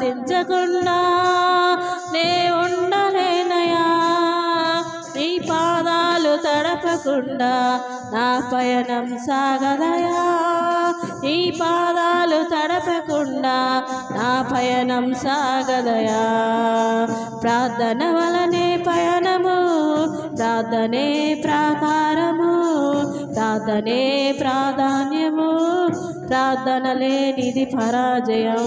ప్రార్థించకుండా నే ఉండలేనయా? నీ పాదాలు తడపకుండా నా పయనం సాగదయా? నీ పాదాలు తడపకుండా నా పయనం సాగదయా? ప్రార్థన వలనే పయనము ప్రార్థనే ప్రాకారము ప్రార్థనే ప్రాధాన్యము ప్రార్థన లేనిది పరాజయం.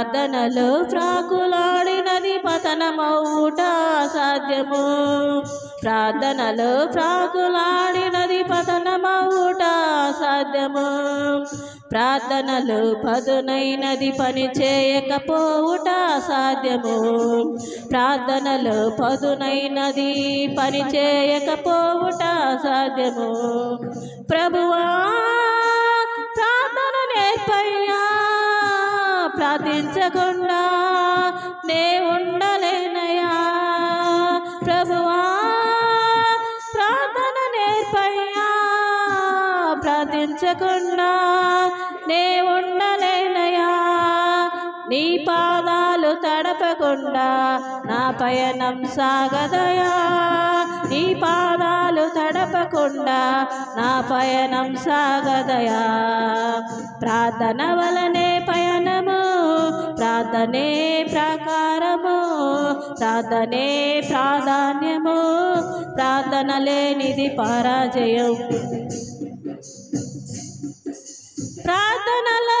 ప్రార్థనలు ప్రాకులాడినది పతనమవుట సాధ్యము. ప్రార్థనలు ప్రాకులాడినది పతనమవుట సాధ్యము. ప్రార్థనలు పదునైనది పని చేయకపోవుట సాధ్యము. ప్రార్థనలు పదునైనది పని చేయకపోవుట సాధ్యము. ప్రభువా ప్రార్థించకుండా నే ఉండలేనయా ప్రభువా ప్రార్థన నేర్పయ్యా. ప్రార్థించకుండా నే ఉండలేనయా నీ పాదాలు తడపకుండా నా పయనం సాగదయా నీ పాదాలు తడపకుండా నా పయనం సాగదయా ప్రార్థన వలనే ప్రార్థనే ప్రాకారము ప్రార్థనే ప్రాధాన్యము ప్రార్థన లేనిది పరాజయం. ప్రార్థనలో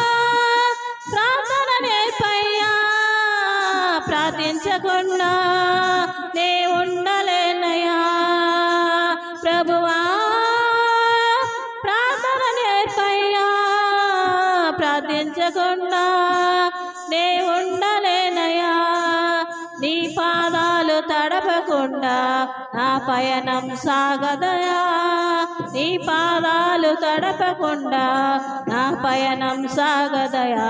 ప్రార్థించకుండా నే ఉండలేనయా ప్రభువా ప్రార్థన నేర్పయ్యా. ప్రార్థించకుండా నే ఉండలేనయా నీ పాదాలు తడపకుండా నా పయనం సాగదయా. నీ పాదాలు తడపకుండా నా పయనం సాగదయా.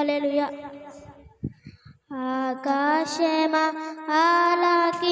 హల్లెలూయా. ఆకాశమా ఆలకించుమా.